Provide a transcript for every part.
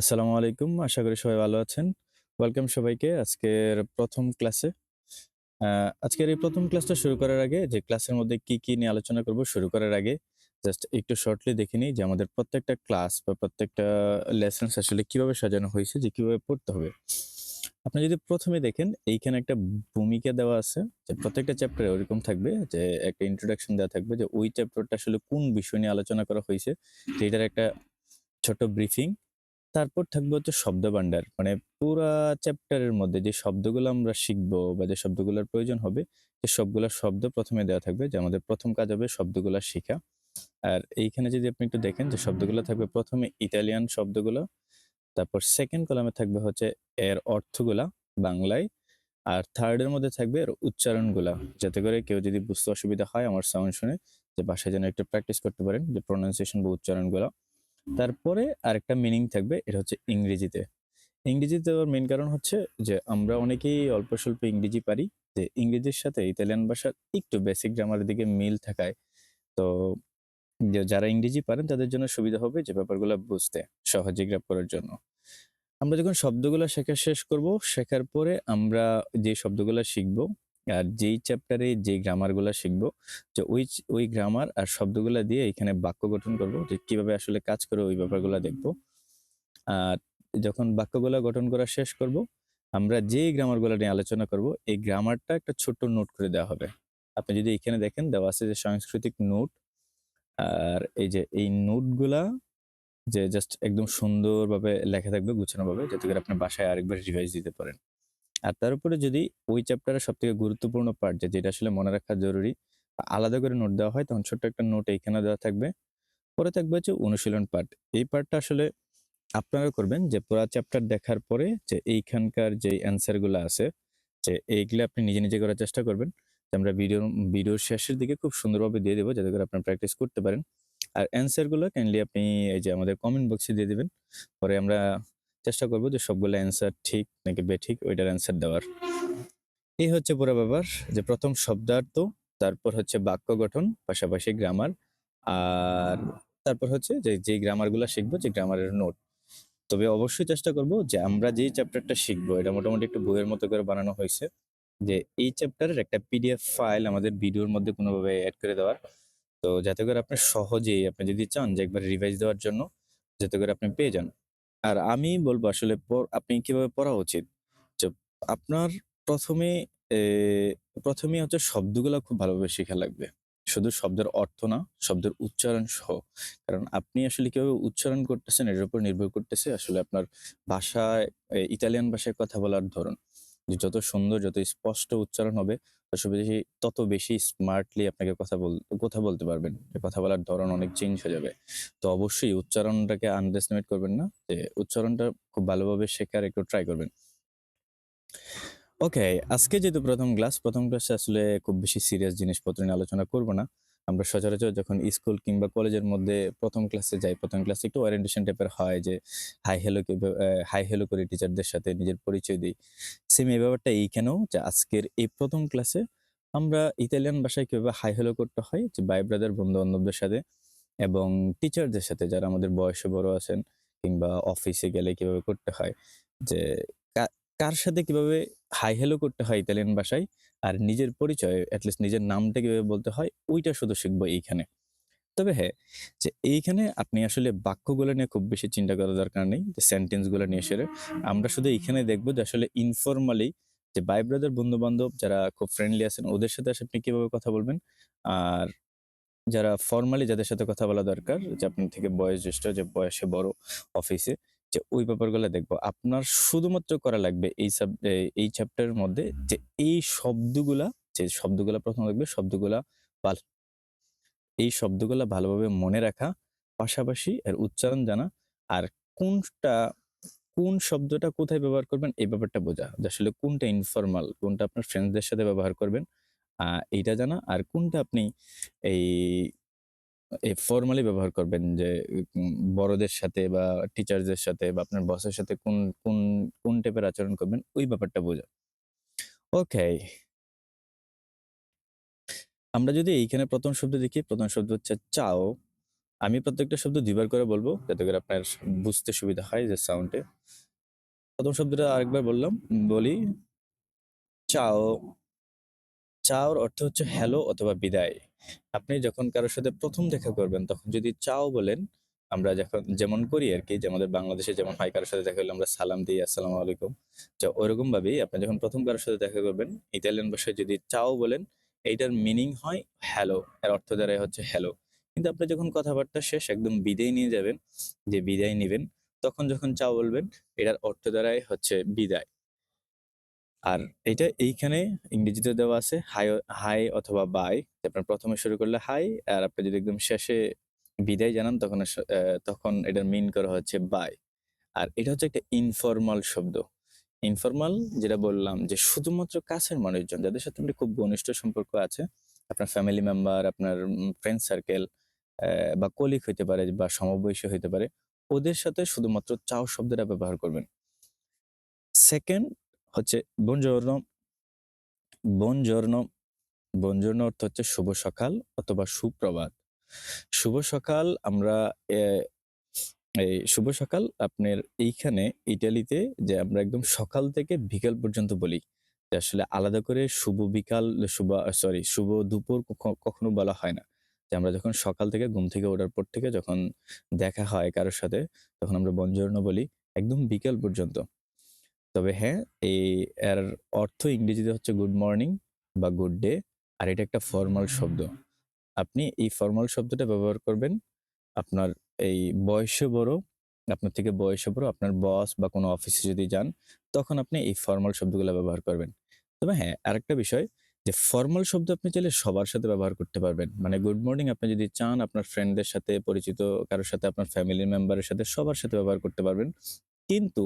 আসসালামু আলাইকুম। আশা করি সবাই ভালো আছেন। ওয়েলকাম সবাইকে আজকের প্রথম ক্লাসে। আজকের এই ১ম ক্লাসটা শুরু করার আগে যে ক্লাসের মধ্যে কি, কি নিয়ে আলোচনা করব শুরু করার আগে জাস্ট একটু শর্টলি দেখে নিই যে আমাদের প্রত্যেকটা ক্লাস বা প্রত্যেকটা লেসনস আসলে কীভাবে সাজানো হয়েছে যে কীভাবে পড়তে হবে। আপনি যদি প্রথমে দেখেন এইখানে একটা ভূমিকা দেওয়া আছে যে প্রত্যেকটা চ্যাপ্টারে ওরকম থাকবে যে একটা ইন্ট্রোডাকশন দেওয়া থাকবে যে ওই চ্যাপ্টারটা আসলে কোন বিষয় নিয়ে আলোচনা করা হয়েছে তো এটার একটা ছোট ব্রিফিং তারপর থাকবে হচ্ছে শব্দ ভান্ডার মানে পুরা চ্যাপ্টারের মধ্যে যে শব্দগুলো আমরা শিখব বা যে শব্দগুলোর প্রয়োজন হবে, সে সবগুলা শব্দ প্রথমে দেওয়া থাকবে। যে আমাদের প্রথম কাজ হবে শব্দগুলা শেখা আর এইখানে যদি আপনি একটু দেখেন যে শব্দগুলো থাকবে ১ম এ ইতালিয়ান শব্দগুলো, তারপর সেকেন্ড কলামে থাকবে হচ্ছে এর অর্থগুলা বাংলায়। আর থার্ডের মধ্যে থাকবে এর উচ্চারণগুলা। যাতে করে কেউ যদি বুঝতে অসুবিধা হয় আমার সাউন্ড শুনে যে বাসায় যেন একটু প্র্যাকটিস করতে পারেন যে প্রনাউন্সিয়েশন বা উচ্চারণগুলা। তারপরে আরেকটা মিনিং থাকবে এটা হচ্ছে ইংরেজিতে। ইংরেজিতে দেওয়ার মেইন কারণ হচ্ছে যে আমরা অনেকেই অল্প স্বল্প ইংরেজি পারি। যে ইংরেজির সাথে ইতালিয়ান ভাষার একটু বেসিক গ্রামারের দিকে মিল থাকায় তো যারা ইংরেজি পারেন তাদের জন্য সুবিধা হবে যে ব্যাপারগুলো বুঝতে, সহজে গ্র্যাব করার জন্য। আমরা যখন শব্দগুলো শেখা শেষ করব, শেখার পরে আমরা যে শব্দগুলো শিখব আর যেই চ্যাপ্টারে যে গ্রামারগুলা শিখব, যে ওই ওই গ্রামার আর শব্দগুলা দিয়ে এখানে বাক্য গঠন করব। যে কীভাবে আসলে কাজ করে ওই ব্যাপারগুলা দেখব। আর যখন বাক্যগুলা গঠন করা শেষ করব, আমরা যেই গ্রামারগুলা নিয়ে আলোচনা করব, এই গ্রামারটা একটা ছোট্ট নোট করে দেওয়া হবে। আপনি যদি এখানে দেখেন দেওয়া আছে যে সাংস্কৃতিক নোট। আর এই যে এই নোটগুলা যে জাস্ট একদম সুন্দরভাবে লেখা থাকবে গুছানোভাবে যাতে করে আপনি বাসায় আরেকবার রিভাইজ দিতে পারেন। আর তার উপরে যদি ওই চ্যাপ্টারের সবথেকে গুরুত্বপূর্ণ পার্ট যেটা আসলে মনে রাখা জরুরি, আলাদা করে নোট দেওয়া হয় তখন ছোট্ট একটা নোট এইখানে দেওয়া থাকবে। পরে থাকবে হচ্ছে অনুশীলন পার্ট। এই পার্টটা আসলে আপনারা করবেন যে পুরা চ্যাপ্টার দেখার পরে যে এইখানকার যে অ্যান্সারগুলা আছে, যে এইগুলো আপনি নিজে, নিজে করার চেষ্টা করবেন। আমরা ভিডিওর ভিডিওর শেষের দিকে খুব সুন্দরভাবে দিয়ে দেবো যাতে করে আপনারা প্র্যাকটিস করতে পারেন। আর অ্যান্সারগুলো কাইন্ডলি আপনি এই যে আমাদের কমেন্ট বক্সে দিয়ে দিবেন। পরে আমরা চেষ্টা করব যে সবগুলা অ্যান্সার ঠিক নাকি বেঠিক ওইটার অ্যান্সার দেওয়ার। এই হচ্ছে পুরা ব্যাপার যে প্রথম শব্দার্থ, তারপর হচ্ছে বাক্য গঠন, পাশাপাশি গ্রামার। আর তারপর হচ্ছে যে যেই গ্রামারগুলা শিখব যে গ্রামারের নোট। তবে অবশ্যই চেষ্টা করব যে আমরা যেই চ্যাপ্টারটা শিখব এটা মোটামুটি একটু বইয়ের মতো করে বানানো হয়েছে যে এই চ্যাপ্টারের একটা পিডিএফ ফাইল আমাদের ভিডিওর মধ্যে কোনোভাবে অ্যাড করে দেওয়ার। তো যাতে করে আপনি সহজেই আপনি যদি চান যে একবার রিভাইজ দেওয়ার জন্য যাতে করে আপনি পেয়ে যান। আর আমি বলব আসলে আপনি কীভাবে পড়া উচিত? যে আপনার ১ম এ এ ১ম হচ্ছে শব্দগুলো খুব ভালোভাবে শেখা লাগবে। শুধু শব্দের অর্থ না, শব্দের উচ্চারণ সহ। কারণ আপনি আসলে কীভাবে উচ্চারণ করতেছেন এটার উপর নির্ভর করতেছে আসলে আপনার ভাষায় ইতালিয়ান ভাষায় কথা বলার ধরন। যে যত সুন্দর, যত স্পষ্ট উচ্চারণ হবে তত বেশি তত বেশি স্মার্টলি আপনাকে কথা বল কথা বলতে পারবেন। কথা বলার ধরন অনেক চেঞ্জ হয়ে যাবে। তো অবশ্যই উচ্চারণটাকে আন্ডার এস্টিমেট করবেন না। যে উচ্চারণটা খুব ভালোভাবে শেখার একটু ট্রাই করবেন। ওকে, আজকে যেহেতু প্রথম ক্লাস, প্রথম ক্লাসে আসলে খুব বেশি সিরিয়াস জিনিসপত্র নিয়ে আলোচনা করব না। আমরা সচরাচর যখন স্কুল কিংবা কলেজের মধ্যে প্রথম ক্লাসে যাই, প্রথম ক্লাসে একটু ওরিয়েন্টেশন টাইপের হয় যে হাই অ্যা হাই হ্যালো করি টিচারদের সাথে নিজের পরিচয় দিই সেম এই ব্যাপারটা এইখানেও যে আজকের এই প্রথম ক্লাসে আমরা ইতালিয়ান ভাষায় কীভাবে হাই হ্যালো করতে হয় যে ভাই ব্রাদার বন্ধু-বান্ধবদের সাথে এবং টিচারদের সাথে যারা আমাদের বয়সে বড় আছেন কিংবা অফিসে গেলে কীভাবে করতে হয়। যে কার সাথে কীভাবে হাই হ্যালো করতে হয় ইতালিয়ান ভাষায় আর নিজের পরিচয় এট লিস্ট নিজের নামটা কীভাবে বলতে হয় ওইটা শুধু শিখব এইখানে। তবে হ্যাঁ, যে এইখানে আপনি আসলে বাক্যগুলো নিয়ে খুব বেশি চিন্তা করার দরকার নেই। যে সেন্টেন্সগুলা নিয়ে সেরে আমরা শুধু এইখানে দেখব যে আসলে ইনফর্মালি যে বাই ব্রাদার বন্ধু-বান্ধব যারা খুব ফ্রেন্ডলি আছেন ওদের সাথে আপনি কীভাবে কথা বলবেন। আর যারা ফরমালি যাদের সাথে কথা বলা দরকার যে আপনার থেকে বয়স জ্যেষ্ঠ যে বয়সে বড় অফিসে যে ওই ব্যাপারগুলো দেখব। আপনার শুধুমাত্র করা লাগবে এই সাব এই চ্যাপ্টারের মধ্যে যে এই শব্দগুলা যে শব্দগুলা ১ম দেখবে শব্দগুলা ভালো এই শব্দগুলা ভালোভাবে মনে রাখা, পাশাপাশি এর উচ্চারণ জানা আর কোনটা কোন শব্দটা কোথায় ব্যবহার করবেন এই ব্যাপারটা বোঝা। যে আসলে কোনটা ইনফরমাল, কোনটা আপনার ফ্রেন্ডসদের সাথে ব্যবহার করবেন এইটা জানা। আর কোনটা আপনি এই ফরমালি ব্যবহার করবেন যে বড়দের সাথে বা টিচারদের সাথে বা আপনার বসের সাথে কোন, কোন, কোন টাইপের আচরণ করবেন ওই ব্যাপারটা বোঝা। ওকে। আমরা যদি এইখানে প্রথম শব্দ দেখি, প্রথম শব্দ হচ্ছে চাও। আমি প্রত্যেকটা শব্দ দুইবার করে বলব যাতে করে আপনার বুঝতে সুবিধা হয় যে সাউন্ডে প্রথম শব্দটা আরেকবার বললাম বলি চাও চাওর অর্থ হচ্ছে হ্যালো অথবা বিদায়। আপনি যখন কারোর সাথে প্রথম দেখা করবেন, তখন যদি চাও বলেন, আমরা যখন যেমন করি আর কি যে আমাদের বাংলাদেশে যেমন হয় কারোর সাথে দেখা হলে আমরা সালাম দিই, আসসালামু আলাইকুম। তো ওরকম ভাবেই আপনি যখন প্রথম কারোর সাথে দেখা করবেন, ইতালিয়ান ভাষায় যদি চাও বলেন, এইটার মিনিং হয় হ্যালো এর অর্থ দ্বারাই হচ্ছে হ্যালো কিন্তু আপনি যখন কথাবার্তা শেষ, একদম বিদায় নিয়ে যাবেন, যে বিদায় নেবেন, তখন যখন চাও বলবেন, এটার অর্থ দ্বারাই হচ্ছে বিদায়। আর এটা এইখানে ইংরেজিতে দেওয়া আছে হাই হাই অথবা বাই আপনার প্রথমে শুরু করলে হাই আর আপনি যদি একদম শেষে বিদায় জানান, তখন তখন এটার মিন করা হচ্ছে বাই আর এটা হচ্ছে একটা ইনফর্মাল শব্দ। ইনফর্মাল যেটা বললাম যে শুধুমাত্র কাছের মানুষজন, যাদের সাথে আপনি খুব ঘনিষ্ঠ সম্পর্ক আছে, আপনার ফ্যামিলি মেম্বার আপনার ফ্রেন্ড সার্কেল বা কলিগ হইতে পারে বা সমবয়সী হইতে পারে, ওদের সাথে শুধুমাত্র চাও শব্দটা ব্যবহার করবেন। সেকেন্ড হচ্ছে বনজর্ন বনজর্ন বনজর্ন অর্থ হচ্ছে শুভ সকাল অথবা সুপ্রভাত। শুভ সকাল আমরা এই শুভ সকাল আপনার এইখানে ইটালিতে যে আমরা একদম সকাল থেকে বিকাল পর্যন্ত বলি। যে আসলে আলাদা করে শুভ বিকাল, শুভ, সরি, শুভ দুপুর কখনো বলা হয় না। যে আমরা যখন সকাল থেকে ঘুম থেকে ওঠার পর থেকে যখন দেখা হয় কারোর সাথে, তখন আমরা বঞ্জর্ণ বলি, একদম বিকাল পর্যন্ত। তবে হ্যাঁ এই এর অর্থ ইংরেজিতে হচ্ছে গুড মর্নিং বা গুড ডে আর এটা একটা ফর্মাল শব্দ। আপনি এই ফর্মাল শব্দটা ব্যবহার করবেন, আপনার এই বয়সে বড়, আপনার থেকে বয়সে বড়, আপনার বস বা কোনো অফিসে যদি যান, তখন আপনি এই ফর্মাল শব্দগুলো ব্যবহার করবেন। তবে হ্যাঁ আরেকটা বিষয়, যে ফর্মাল শব্দ আপনি চাইলে সবার সাথে ব্যবহার করতে পারবেন। মানে গুড মর্নিং আপনি যদি চান, আপনার ফ্রেন্ডদের সাথে, পরিচিত কারোর সাথে, আপনার ফ্যামিলি মেম্বারের সাথে সবার সাথে ব্যবহার করতে পারবেন। কিন্তু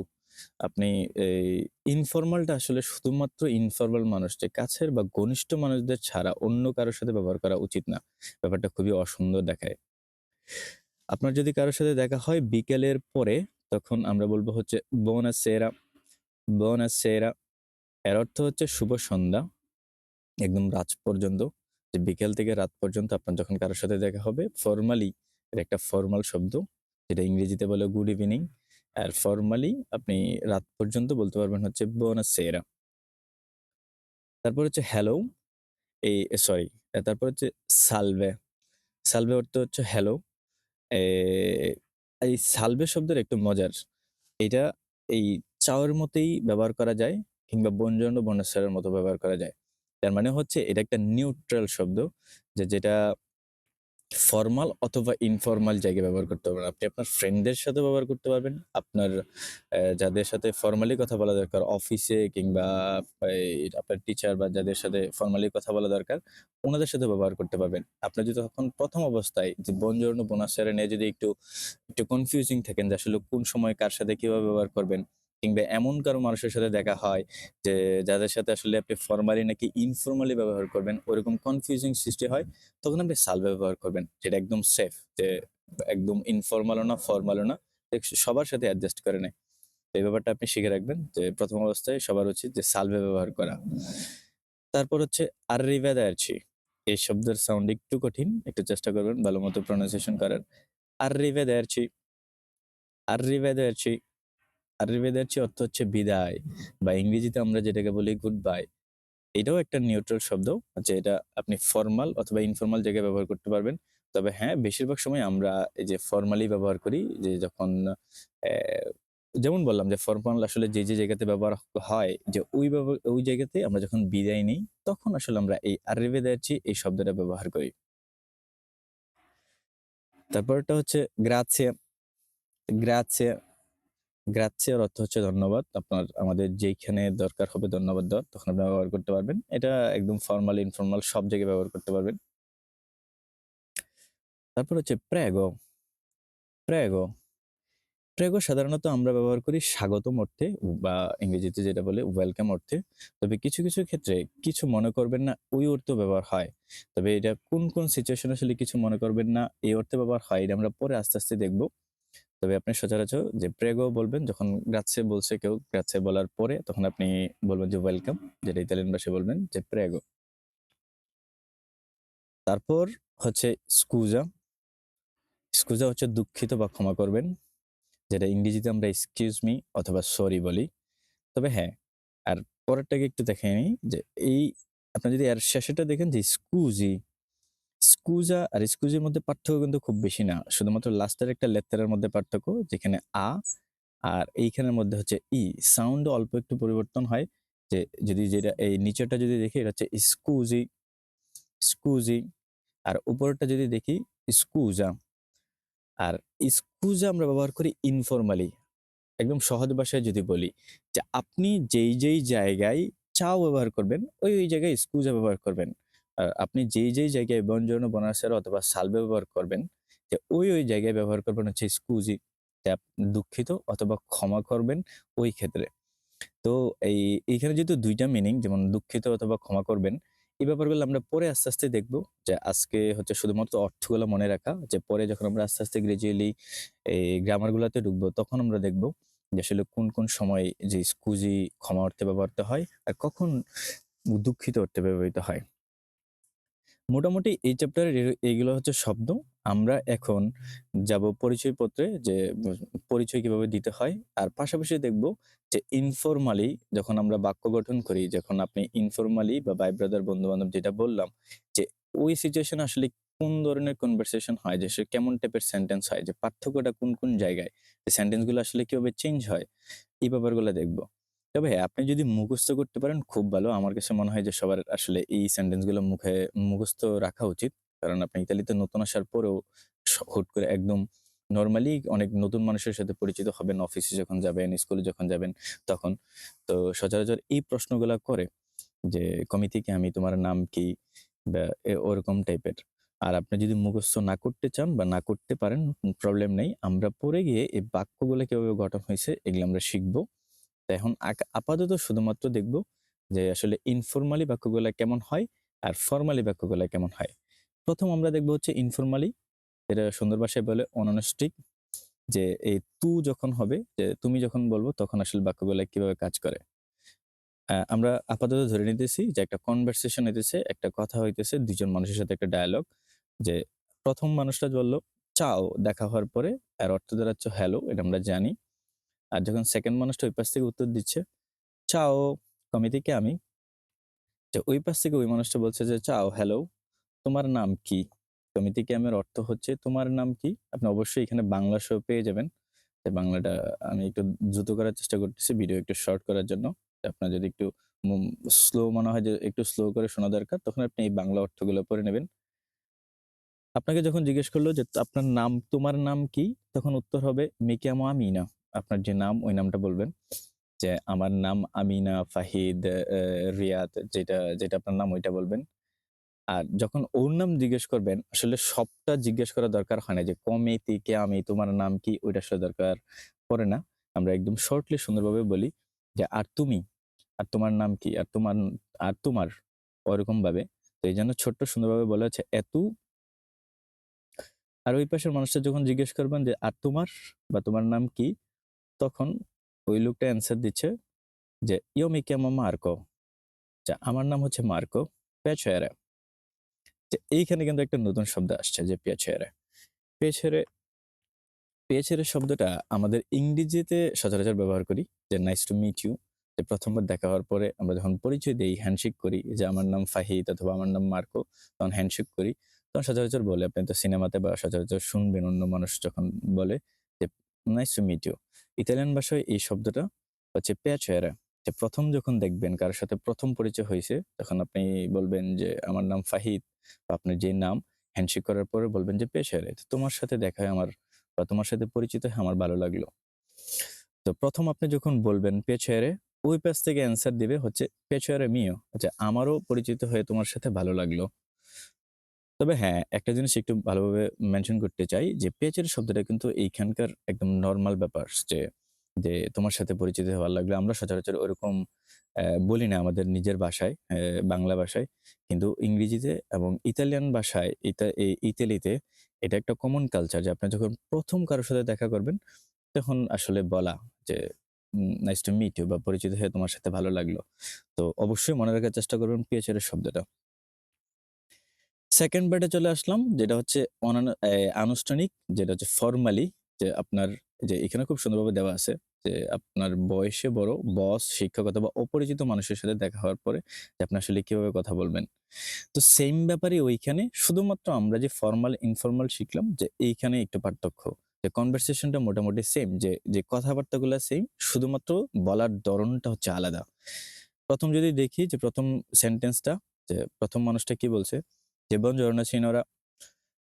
আপনি এই ইনফর্মালটা আসলে শুধুমাত্র ইনফর্মাল মানুষদের, কাছের বা ঘনিষ্ঠ মানুষদের ছাড়া অন্য কারোর সাথে ব্যবহার করা উচিত না। ব্যাপারটা খুবই অসুন্দর দেখায়। আপনার যদি কারোর সাথে দেখা হয় বিকেলের পরে, তখন আমরা বলব হচ্ছে বোনাস সেরা বোনাস সেরা এর অর্থ হচ্ছে শুভ সন্ধ্যা, একদম রাত পর্যন্ত। যে বিকেল থেকে রাত পর্যন্ত আপনার যখন কারোর সাথে দেখা হবে ফর্মালি এর একটা ফর্মাল শব্দ, যেটা ইংরেজিতে বলে গুড ইভিনিং আর ফর্মালি আপনি রাত পর্যন্ত বলতে পারবেন হচ্ছে বোনাস সেরা তারপর হচ্ছে হ্যালো এই সরি তারপর হচ্ছে সালভে সালভে অর্থ হচ্ছে হ্যালো এই সালভে শব্দের একটু মজার, এটা এই চাওয়ের মতোই ব্যবহার করা যায় কিংবা বনজন বনস্বরের মতো ব্যবহার করা যায়। তার মানে হচ্ছে এটা একটা নিউট্রাল শব্দ যে যেটা ফর্মাল অথবা ইনফর্মাল জায়গায় ব্যবহার করতে পারবেন। আপনি আপনার ফ্রেন্ডদের সাথে ব্যবহার করতে পারবেন। আপনার যাদের সাথে ফর্মালি কথা বলা দরকার অফিসে কিংবা আপনার টিচার বা যাদের সাথে ফর্মালি কথা বলা দরকার, ওনাদের সাথে ব্যবহার করতে পারবেন। আপনি যদি তখন প্রথম অবস্থায় যে বনজর্ণ বোনাসারে নিয়ে যদি একটু একটু কনফিউজিং থাকেন যে আসলে কোন সময় কার সাথে কীভাবে ব্যবহার করবেন কিংবা এমন কারও মানুষের সাথে দেখা হয় যে, যাদের সাথে আসলে আপনি ফর্মালি নাকি ইনফর্মালি ব্যবহার করবেন, ওরকম কনফিউজিং সৃষ্টি হয়, তখন আপনি সাল ব্যবহার করবেন। যেটা একদম সেফ যে, একদম ইনফর্মালও না ফর্মালও না সবার সাথে অ্যাডজাস্ট করে নেয়। তো এই ব্যাপারটা আপনি শিখে রাখবেন যে, প্রথম অবস্থায় সবার উচিত যে সালভে ব্যবহার করা। তারপর হচ্ছে আর আর্রিভেদায়ারছি এই শব্দের সাউন্ড একটু কঠিন, একটু চেষ্টা করবেন ভালো মতো প্রনাউন্সিয়েশন করার। আর্রিভেদায়ারছি আর্রিভেদায়ারছি আর্রিভেদায়ারছি অর্থ হচ্ছে বিদায় বা ইংরেজিতে আমরা যেটাকে বলি গুড বাই এটাও একটা নিউট্রাল শব্দ যে এটা আপনি ফর্মাল অথবা ইনফর্মাল জায়গায় ব্যবহার করতে পারবেন। তবে হ্যাঁ বেশিরভাগ সময় আমরা এই যে ফর্মালি ব্যবহার করি, যে যখন যেমন বললাম যে ফর্মাল আসলে যে যে জায়গাতে ব্যবহার হয়, যে ওই ওই জায়গাতে আমরা যখন বিদায় নিই, তখন আসলে আমরা এই আর্রিভেদার্চি এই শব্দটা ব্যবহার করি। তারপরটা হচ্ছে গ্রাছিয়া গ্রাছিয়া গ্রাছিয়ার অর্থ হচ্ছে ধন্যবাদ। আপনার, আমাদের যেইখানে দরকার হবে ধন্যবাদ দেওয়ার, তখন আপনি ব্যবহার করতে পারবেন। এটা একদম ফর্মাল ইনফর্মাল সব জায়গায় ব্যবহার করতে পারবেন। তারপর হচ্ছে প্রেগো প্রেগো প্রেগো সাধারণত আমরা ব্যবহার করি স্বাগতম অর্থে, বা ইংরেজিতে যেটা বলে ওয়েলকাম অর্থে। তবে কিছু কিছু ক্ষেত্রে কিছু মনে করবেন না, ওই অর্থ ব্যবহার হয়। তবে এটা কোন কোন সিচুয়েশন আসলে কিছু মনে করবেন না, এই অর্থে ব্যবহার হয়, এটা আমরা পরে আস্তে আস্তে দেখব। তবে আপনি সচরাচর যে প্রেগো বলবেন, যখন গ্রাচ্ছে বলছে কেউ, গ্রাচ্ছে বলার পরে তখন আপনি বলবেন যে ওয়েলকাম যেটা ইতালিয়ান ভাষায় বলবেন যে প্রেগো। তারপর হচ্ছে স্কুজা এক্সকিউজা হচ্ছে দুঃখিত বা ক্ষমা করবেন, যেটা ইংরেজিতে আমরা এক্সকিউজ মি অথবা সরি বলি। তবে হ্যাঁ আর পরেরটাকে একটু দেখে নিই যে এই আপনি যদি এর শেষেটা দেখেন যে স্কুজি স্কুজা আর স্কুজির মধ্যে পার্থক্য কিন্তু খুব বেশি না। শুধুমাত্র লাস্টের একটা লেত্তারের মধ্যে পার্থক্য, যেখানে আ আর এইখানের মধ্যে হচ্ছে ই। সাউন্ড অল্প একটু পরিবর্তন হয়। যে যদি যেটা এই নিচেরটা যদি দেখি, এটা হচ্ছে স্কুজি স্কুজি। আর উপরটা যদি দেখি, স্কুজা। আর স্কুজা আমরা ব্যবহার করি ইনফরমালি একদম সহজ ভাষায় যদি বলি, যে আপনি যেই যেই জায়গায় চাও ব্যবহার করবেন, ওই ওই জায়গায় স্কুজা ব্যবহার করবেন। আর আপনি যেই যেই জায়গায় বনজন্য বনাসের অথবা সাল ব্যবহার করবেন, যে ওই ওই জায়গায় ব্যবহার করবেন হচ্ছে স্কুজি দুঃখিত অথবা ক্ষমা করবেন ওই ক্ষেত্রে। তো এই, এইখানে যেহেতু দুইটা মিনিং যেমন দুঃখিত অথবা ক্ষমা করবেন, এই ব্যাপারগুলো আমরা পরে আস্তে আস্তে দেখব যে আজকে হচ্ছে শুধুমাত্র অর্থগুলো মনে রাখা, যে পরে যখন আমরা আস্তে আস্তে গ্রাজুয়ালি এই গ্রামারগুলোতে ঢুকবো, তখন আমরা দেখব যে আসলে কোন কোন সময় যে স্কুজি ক্ষমা অর্থে ব্যবহৃত হয় আর কখন দুঃখিত অর্থে ব্যবহৃত হয়। মোটামুটি এই চ্যাপ্টারের এইগুলো হচ্ছে শব্দ। আমরা এখন যাব পরিচয় পত্রে যে, পরিচয় কীভাবে দিতে হয়। আর পাশাপাশি দেখব যে ইনফরমালি যখন আমরা বাক্য গঠন করি, যখন আপনি ইনফরমালি বা ভাই ব্রাদার বন্ধু বান্ধব যেটা বললাম, যে ওই সিচুয়েশন আসলে কোন ধরনের কনভারসেশন হয়, যে সে কেমন টাইপের সেন্টেন্স হয়, যে পার্থক্যটা কোন কোন জায়গায় সেন্টেন্সগুলো আসলে কীভাবে চেঞ্জ হয়, এই ব্যাপারগুলো দেখব। তবে হ্যাঁ, আপনি যদি মুখস্থ করতে পারেন খুব ভালো। আমার কাছে মনে হয় যে সবার আসলে এই সেন্টেন্সগুলো মুখে মুখস্থ রাখা উচিত। কারণ আপনি ইতালিতে নতুন আসার পরেও হুট করে একদম নর্মালি অনেক নতুন মানুষের সাথে পরিচিত হবেন অফিসে যখন যাবেন স্কুলে যখন যাবেন তখন। তো সচরাচর এই প্রশ্নগুলা করে যে কমিটিকে আমি তোমার নাম কি? ওরকম টাইপের আর আপনি যদি মুখস্থ না করতে চান বা না করতে পারেন প্রবলেম নেই। আমরা পরে গিয়ে এই বাক্যগুলো কীভাবে গঠন হয়েছে এগুলো আমরা শিখব। এখন আপাতত শুধুমাত্র দেখব যে আসলে ইনফরমালি বাক্যগুলো কেমন হয় আর ফর্মালি বাক্যগুলো কেমন হয়। প্রথম আমরা দেখব হচ্ছে ইনফরমালি এটা সুন্দর ভাষায় বলে অনস্টিক যে এই তু যখন হবে, যে তুমি যখন বলব তখন আসলে বাক্যগুলো কীভাবে কাজ করে। আমরা আপাতত ধরে নিতেছি যে একটা কনভারসেশন হইতেছে, একটা কথা হইতেছে দুজন মানুষের সাথে একটা ডায়ালগ যে প্রথম মানুষটা বলল, চাও দেখা হওয়ার পরে আর অর্থ দাঁড়াচ্ছে হ্যালো এটা আমরা জানি। আর যখন সেকেন্ড মানুষটা ওই পাশ থেকে উত্তর দিচ্ছে, চাও কমি থেকে আমি? যে ওই পাশ থেকে ওই মানুষটা বলছে যে, চাও হ্যালো তোমার নাম কি? কমি থেকে আমার অর্থ হচ্ছে তোমার নাম কি? আপনি অবশ্যই এখানে বাংলা সহ পেয়ে যাবেন। যে বাংলাটা আমি একটু দ্রুত করার চেষ্টা করতেছি ভিডিও একটু শর্ট করার জন্য। আপনার যদি একটু স্লো মনে হয় যে, একটু স্লো করে শোনা দরকার, তখন আপনি এই বাংলা অর্থগুলো পড়ে নেবেন। আপনাকে যখন জিজ্ঞেস করল যে, আপনার নাম, তোমার নাম কি? তখন উত্তর হবে মিকিয়ামো আমিনা। আপনার যে নাম, ওই নামটা বলবেন। যে আমার নাম আমিনা ফাহিদ রিয়াদ, যেটা যেটা আপনার নাম, ওইটা বলবেন। আর যখন ওর নাম জিজ্ঞেস করবেন, আসলে সবটা জিজ্ঞেস করা দরকার হয় না যে কমে কে আমি, তোমার নাম কি, ওইটা আসলে দরকার পড়ে না। আমরা একদম শর্টলি সুন্দরভাবে বলি যে, আর তুমি? আর তোমার নাম কি? আর তোমার আর তোমার? ওরকম ভাবে তো এই জন্য ছোট্ট, সুন্দরভাবে বলা হচ্ছে, এত? আর ওই পাশের মানুষটা যখন জিজ্ঞেস করবেন যে, আর তোমার বা তোমার নাম কি? তখন ওই লোকটা অ্যান্সার দিচ্ছে যে ইয়ো মি কেমো মার্কো যে আমার নাম হচ্ছে মার্কো পেছরে যে, এইখানে কিন্তু একটা নতুন শব্দ আসছে যে পেছরে পেছরে পেছরে শব্দটা আমাদের ইংরেজিতে সচরাচর ব্যবহার করি যে নাইস টু মিট ইউ যে, প্রথমবার দেখা হওয়ার পরে আমরা যখন পরিচয় দেই হ্যান্ডশেক করি যে, আমার নাম ফাহিদ অথবা আমার নাম মার্কো তখন হ্যান্ডশেক করি। তখন সচরাচর বলে, আপনি তো সিনেমাতে বা সচরাচর শুনবেন অন্য মানুষ যখন বলে nice to meet you Italian ভাষায় এই শব্দটা হচ্ছে পেছরে যে প্রথম যখন দেখবেন কারোর সাথে প্রথম পরিচয় হয়েছে, তখন আপনি বলবেন যে, আমার নাম ফাহিদ বা আপনার যে নাম হ্যান্ডশেক করার পরে বলবেন যে পেছরে তোমার সাথে দেখা হয় আমার বা তোমার সাথে পরিচিত হয়ে আমার ভালো লাগল। তো প্রথম আপনি যখন বলবেন পেছরে ওই পাশ থেকে অ্যান্সার দিবে হচ্ছে পেছরে মিও আচ্ছা আমারও পরিচিত হয়ে তোমার সাথে ভালো লাগল। তবে হ্যাঁ একটা জিনিস একটু ভালোভাবে মেনশন করতে চাই যে পেচের শব্দটা কিন্তু এইখানকার একদম নর্মাল ব্যাপার যে যে তোমার সাথে পরিচিত হওয়ার লাগল আমরা সচরাচর ওরকম বলি না আমাদের নিজের ভাষায় বাংলা ভাষায়। কিন্তু ইংরেজিতে এবং ইতালিয়ান ভাষায় ইতালিতে এটা একটা কমন কালচার যে, আপনি যখন প্রথম কারোর সাথে দেখা করবেন, তখন আসলে বলা যে নাইস টু মিট ইউ বা পরিচিত হয়ে তোমার সাথে ভালো লাগল। তো অবশ্যই মনে রাখার চেষ্টা করবেন পিএচআর এর শব্দটা। সেকেন্ড পার্টে চলে আসলাম যেটা হচ্ছে আনুষ্ঠানিক যেটা হচ্ছে ফরমালি যে আপনার যে এখানে খুব সুন্দরভাবে দেওয়া আছে যে আপনার বয়সে বড় বস, শিক্ষক অথবা অপরিচিত মানুষের সাথে দেখা হওয়ার পরে যে আপনি আসলে কীভাবে কথা বলবেন। তো সেম ব্যাপারে ওইখানে শুধুমাত্র আমরা যে ফর্মাল ইনফর্মাল শিখলাম যে এইখানে একটু পার্থক্য। যে কনভারসেশনটা মোটামুটি সেম যে, যে কথাবার্তাগুলা সেম শুধুমাত্র বলার ধরনটা হচ্ছে আলাদা। প্রথম যদি দেখি যে প্রথম সেন্টেন্সটা যে প্রথম মানুষটা কি বলছে? যে "বুongiorno signora"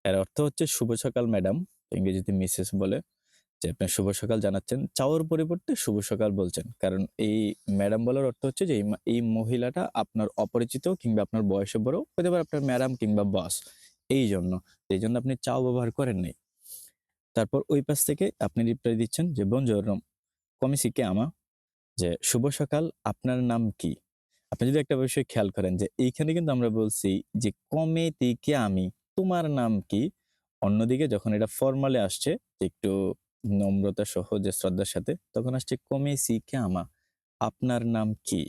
এর অর্থ হচ্ছে শুভ সকাল ম্যাডাম। ইংরেজিতে মিসেস বলে। যে আপনি শুভ সকাল জানাচ্ছেন। চাওয়ার পরিবর্তে শুভ সকাল বলছেন। কারণ এই ম্যাডাম বলার অর্থ হচ্ছে যে এই মহিলাটা আপনার অপরিচিত কিংবা আপনার বয়সে বড়। হতে পারে আপনার ম্যাডাম কিংবা বস। এই জন্য এই জন্য আপনি চাও ব্যবহার করেন নাই। তারপর ওই পাশ থেকে আপনি রিপ্লাই দিচ্ছেন যে "buongiorno, come si chiama?" যে শুভ সকাল, আপনার নাম কি? আপনি যদি একটা বিষয় খেয়াল করেন যে এইখানে কিন্তু আমরা বলছি যে "come ti chiami?" তোমার নাম কি? অন্যদিকে যখন এটা ফরমালে আসছে একটু নম্রতা সহ যে শ্রদ্ধার সাথে, তখন আসছে "come si আমা, আপনার নাম কি?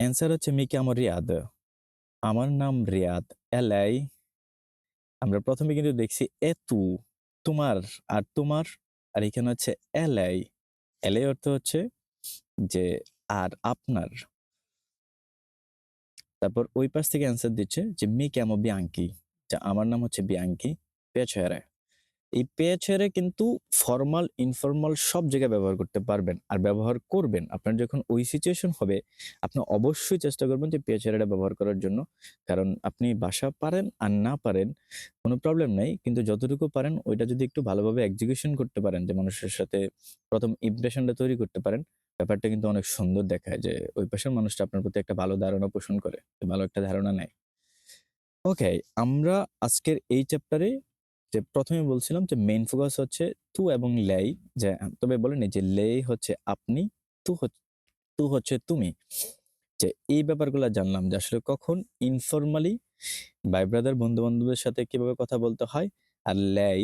অ্যান্সার হচ্ছে "mi chiamo Riyad." আমার নাম রিয়াদ। "E lei?" আমরা প্রথমে কিন্তু দেখছি "e tu?" তোমার, আর তোমার, আর এখানে হচ্ছে এলাই lei?" "e অর্থ হচ্ছে যে আর আপনার। তারপর ওই পাশ থেকে অ্যান্সার দিচ্ছে যে "mi chiamo Bianchi" যে আমার নাম হচ্ছে বিয়াঙ্কি। "piacere" এই "piacere" কিন্তু ফরমাল, ইনফর্মাল সব জায়গায় ব্যবহার করতে পারবেন। আর ব্যবহার করবেন। আপনার যখন ওই সিচুয়েশন হবে আপনি অবশ্যই চেষ্টা করবেন যে "piacere" টা ব্যবহার করার জন্য। কারণ আপনি বাসা পারেন আর না পারেন কোনো প্রবলেম নাই। কিন্তু যতটুকু পারেন ওইটা যদি একটু ভালোভাবে এক্সিকিউশন করতে পারেন যে মানুষের সাথে প্রথম ইমপ্রেশনটা তৈরি করতে পারেন, ব্যাপারটা কিন্তু অনেক সুন্দর দেখায় যে ওই পাশের মানুষটা আপনার প্রতি একটা ভালো ধারণা পোষণ করে। ভালো একটা ধারণা নেয়। ওকে, আমরা আজকের এই চ্যাপ্টারে যে প্রথমে বলছিলাম যে মেইন ফোকাস হচ্ছে "তু" এবং "lei" যে তবে বলেনি যে "lei" হচ্ছে আপনি, "তু" হচ "তু" হচ্ছে তুমি। যে এই ব্যাপারগুলো জানলাম যে আসলে কখন ইনফরমালি ভাই ব্রাদার বন্ধু-বান্ধবের সাথে কীভাবে কথা বলতে হয়। আর "lei"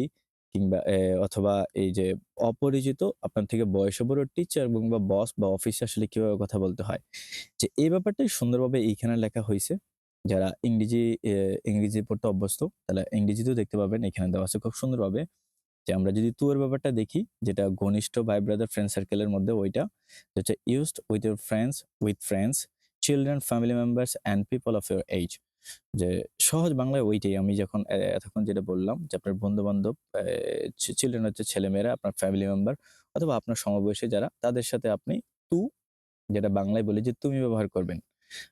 কিংবা অথবা এই যে অপরিচিত আপনার থেকে বয়সে বড় টিচার কিংবা বস বা অফিসে আসলে কীভাবে কথা বলতে হয়। যে এই ব্যাপারটাই সুন্দরভাবে এইখানে লেখা হয়েছে যারা ইংরেজি ইংরেজি পড়তে অভ্যস্ত তারা ইংরেজিতেও দেখতে পাবেন। এখানে দেওয়া আছে খুব সুন্দরভাবে। যে আমরা যদি "তু" এর ব্যাপারটা দেখি যেটা ঘনিষ্ঠ ভাই ব্রাদার ফ্রেন্ড সার্কেলের মধ্যে ওইটা হচ্ছে "used with your friends, with friends, children, family members and people of your age" যে সহজ বাংলায় ওইটাই আমি যখন এতক্ষণ যেটা বললাম যে আপনার বন্ধু-বান্ধব এ চিলড্রেন হচ্ছে ছেলেমেয়েরা, আপনার ফ্যামিলি মেম্বার অথবা আপনার সমবয়সী যারা তাদের সাথে আপনি "তু" যেটা বাংলায় বলি যে তুমি ব্যবহার করবেন।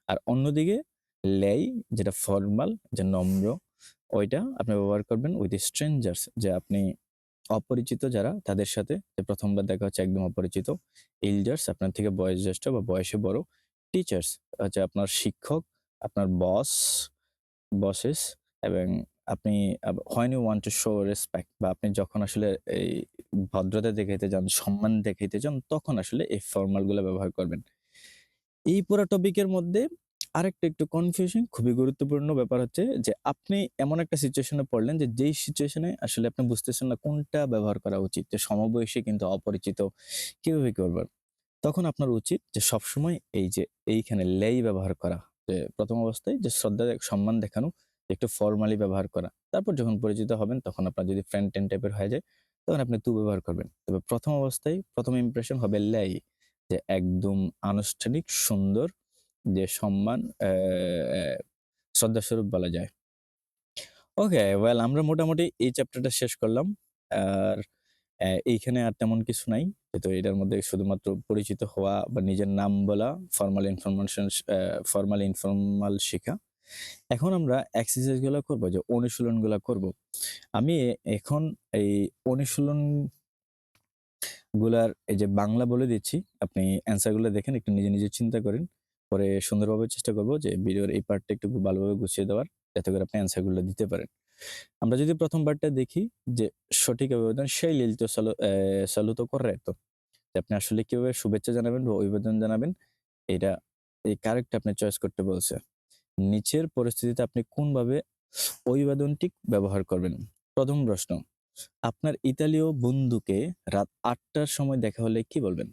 আর অন্যদিকে "lei" যেটা ফরমাল যে নম্র ওইটা আপনি ব্যবহার করবেন with strangers যে আপনি অপরিচিত যারা তাদের সাথে যে ১ম বার দেখা হচ্ছে একদম অপরিচিত। elders আপনার থেকে বয়োজ্যেষ্ঠ বা বয়সে বড়। টিচার্স হচ্ছে আপনার শিক্ষক, আপনার বস, বসেস এবং আপনি when you want to show respect বা আপনি যখন আসলে এই ভদ্রতা দেখাইতে যান, সম্মান দেখাইতে যান তখন আসলে এই ফরমালগুলা ব্যবহার করবেন। এই পুরা টপিকের মধ্যে আরেকটা একটু কনফিউশন খুবই গুরুত্বপূর্ণ ব্যাপার হচ্ছে যে আপনি এমন একটা সিচুয়েশনে পড়লেন যে যেই সিচুয়েশনে আসলে আপনি বুঝতেছেন না কোনটা ব্যবহার করা উচিত। যে সমবয়সী কিন্তু অপরিচিত কীভাবে করবেন? তখন আপনার উচিত যে সবসময় এই যে এইখানে "lei" ব্যবহার করা। যে ১ম অবস্থায় যে শ্রদ্ধা, সম্মান দেখানো, একটু ফর্মালি ব্যবহার করা। তারপর যখন পরিচিত হবেন তখন আপনার যদি ফ্রেন্ড ট্রেন্ড টাইপের হয়ে যায় তখন আপনি "তু" ব্যবহার করবেন। তবে প্রথম অবস্থায় প্রথম ইমপ্রেশন হবে "lei" যে একদম আনুষ্ঠানিক সুন্দর যে সম্মান শ্রদ্ধাস্বরূপ বলা যায়। ওকে, ওয়েল আমরা মোটামুটি এই চ্যাপ্টারটা শেষ করলাম। আর এইখানে আর তেমন কিছু নাই। তো এটার মধ্যে শুধুমাত্র পরিচিত হওয়া বা নিজের নাম বলা, ফরমাল ইনফরমেশন ফরমাল ইনফরমাল শিখা। এখন আমরা এক্সারসাইজগুলা করব যে অনুশীলনগুলা করব। আমি এখন এই অনুশীলনগুলার এই যে বাংলা বলে দিচ্ছি। আপনি অ্যান্সারগুলা দেখেন একটু নিজে, নিজে চিন্তা করেন। পরে সুন্দরভাবে চেষ্টা করব যে ভিডিওর এই পার্টটা একটু ভালোভাবে গুছিয়ে দেওয়ার যাতে করে আপনি অ্যান্সারগুলা দিতে পারেন। আমরা যদি ১ম পার্টটা দেখি যে সঠিক অভিবাদন সেই ehm, saluto corretto" আপনি আসলে কীভাবে শুভেচ্ছা জানাবেন বা অভিবাদন জানাবেন এটা এই কারেক্ট আপনি চয়েস করতে বলছে। নিচের পরিস্থিতিতে আপনি কোনভাবে অভিবাদনটি ব্যবহার করবেন? প্রথম প্রশ্ন, আপনার ইতালীয় বন্ধুকে রাত আটটার সময় দেখা হলে কি বলবেন?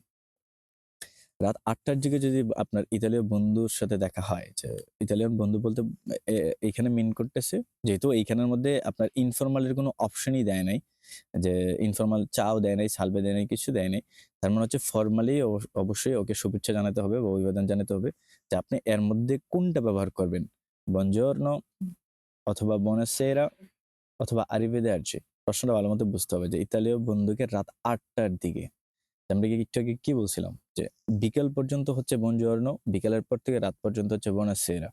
রাত আটটার দিকে যদি আপনার ইতালীয় বন্ধুর সাথে দেখা হয় যে ইতালিয়ান বন্ধু বলতে এইখানে মিন করতেছে যেহেতু এইখানের মধ্যে আপনার ইনফরমাল এর কোনো অপশনই দেয় নাই। যে ইনফরমাল চাও দেয় নাই, সালভে দেয় নাই, কিছু দেয় নাই। তার মানে হচ্ছে ফরমালি অবশ অবশ্যই ওকে শুভেচ্ছা জানাতে হবে বা অভিবাদন জানাতে হবে যে আপনি এর মধ্যে কোনটা ব্যবহার করবেন। বনজিorno অথবা buonasera অথবা arrivederci প্রশ্নটা ভালো মতো বুঝতে হবে যে ইতালীয় বন্ধুকে রাত আটটার দিকে। আমরা একটু আগে কি বলছিলাম? যে বিকেল পর্যন্ত হচ্ছে buongiorno, বিকেলের পর থেকে রাত পর্যন্ত হচ্ছে buonasera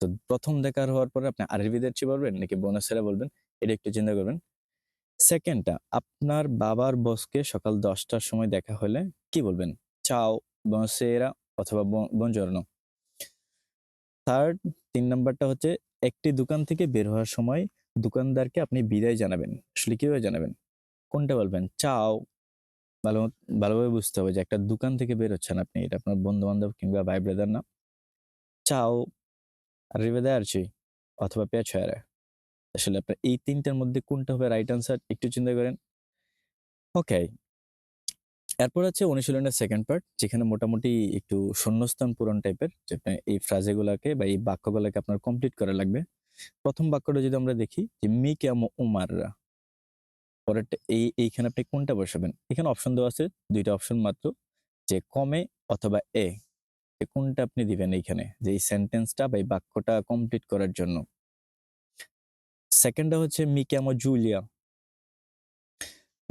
তো প্রথম দেখার হওয়ার পরে আপনি arrivederci বলবেন নাকি buonasera বলবেন এটা একটু চিন্তা করবেন। সেকেন্ডটা আপনার বাবার বসকে সকাল দশটার সময় দেখা হলে কি বলবেন? ciao, buonasera অথবা বন buongiorno 3rd ৩ নাম্বারটা হচ্ছে একটি দোকান থেকে বের হওয়ার সময় দোকানদারকে আপনি বিদায় জানাবেন। আসলে কীভাবে জানাবেন? কোনটা বলবেন? ciao ভালো ভালোভাবে বুঝতে হবে যে একটা দোকান থেকে বের হচ্ছেন আপনি। এটা আপনার বন্ধু-বান্ধব কিংবা ভাই ব্রাদার না। ciao, arrivederci অথবা piacere আসলে আপনার এই ৩ টার মধ্যে কোনটা হবে রাইট আনসার একটু চিন্তা করেন। ওকে। এরপর হচ্ছে অনুশীলনের 2nd পার্ট যেখানে মোটামুটি একটু শূন্যস্থান পূরণ টাইপের যে এই ফ্রাজেগুলাকে বা এই বাক্যগুলাকে আপনার কমপ্লিট করা লাগবে। ১ম বাক্যটা যদি আমরা দেখি যে mi chiamo Umar পরেরটা এই, এইখানে আপনি কোনটা বসাবেন? এখানে অপশন দেওয়া আছে দুইটা অপশন মাত্র, যে কমে অথবা এ কোনটা আপনি দিবেন এইখানে যে এই সেন্টেন্সটা বা এই বাক্যটা কমপ্লিট করার জন্য। 2nd টা হচ্ছে mi chiamo Giulia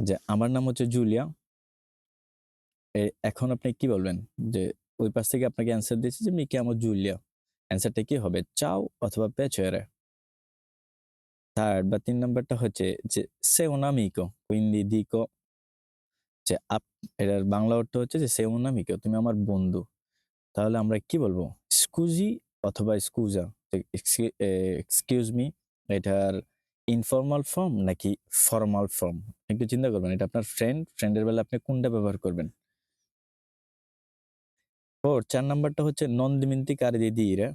যে আমার নাম হচ্ছে জুলিয়া। এখন আপনি কি বলবেন? যে ওই পাশ থেকে আপনাকে অ্যান্সার দিয়েছে যে mi chiamo Giulia অ্যান্সারটা কি হবে? চাও অথবা piacere 3rd বা তিন নাম্বারটা হচ্ছে যে un amico quindi dico যে আপ এটার বাংলা অর্থ হচ্ছে যে un amico তুমি আমার বন্ধু। তাহলে আমরা কি বলব? scusi অথবা এ এক্সকিউজ মি এটার ইনফর্মাল ফর্ম নাকি ফর্মাল ফর্ম? একটু চিন্তা করবেন। এটা আপনার ফ্রেন্ড, ফ্রেন্ডের বেলা আপনি কোনটা ব্যবহার করবেন? 4 ৪ নাম্বারটা হচ্ছে dimenticare di dire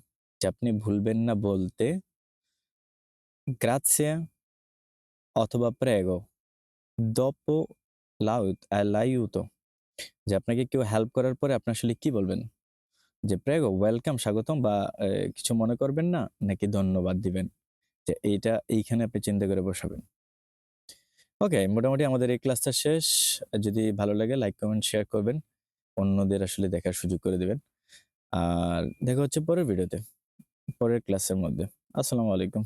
যে আপনি ভুলবেন না বলতে grazie অথবা prego dopo আ l'aiuto যে আপনাকে কেউ হেল্প করার পরে আপনি আসলে কি বলবেন? যে prego, ওয়েলকাম, স্বাগতম বা কিছু মনে করবেন না নাকি ধন্যবাদ দিবেন? যে এইটা এইখানে আপনি চিন্তা করে বসাবেন। ওকে, মোটামুটি আমাদের এই ক্লাসটা শেষ। যদি ভালো লাগে লাইক, কমেন্ট, শেয়ার করবেন। অন্যদের আসলে দেখার সুযোগ করে দিবেন। আর দেখা হচ্ছে পরের ভিডিওতে, পরের ক্লাসের মধ্যে। আসসালামু আলাইকুম।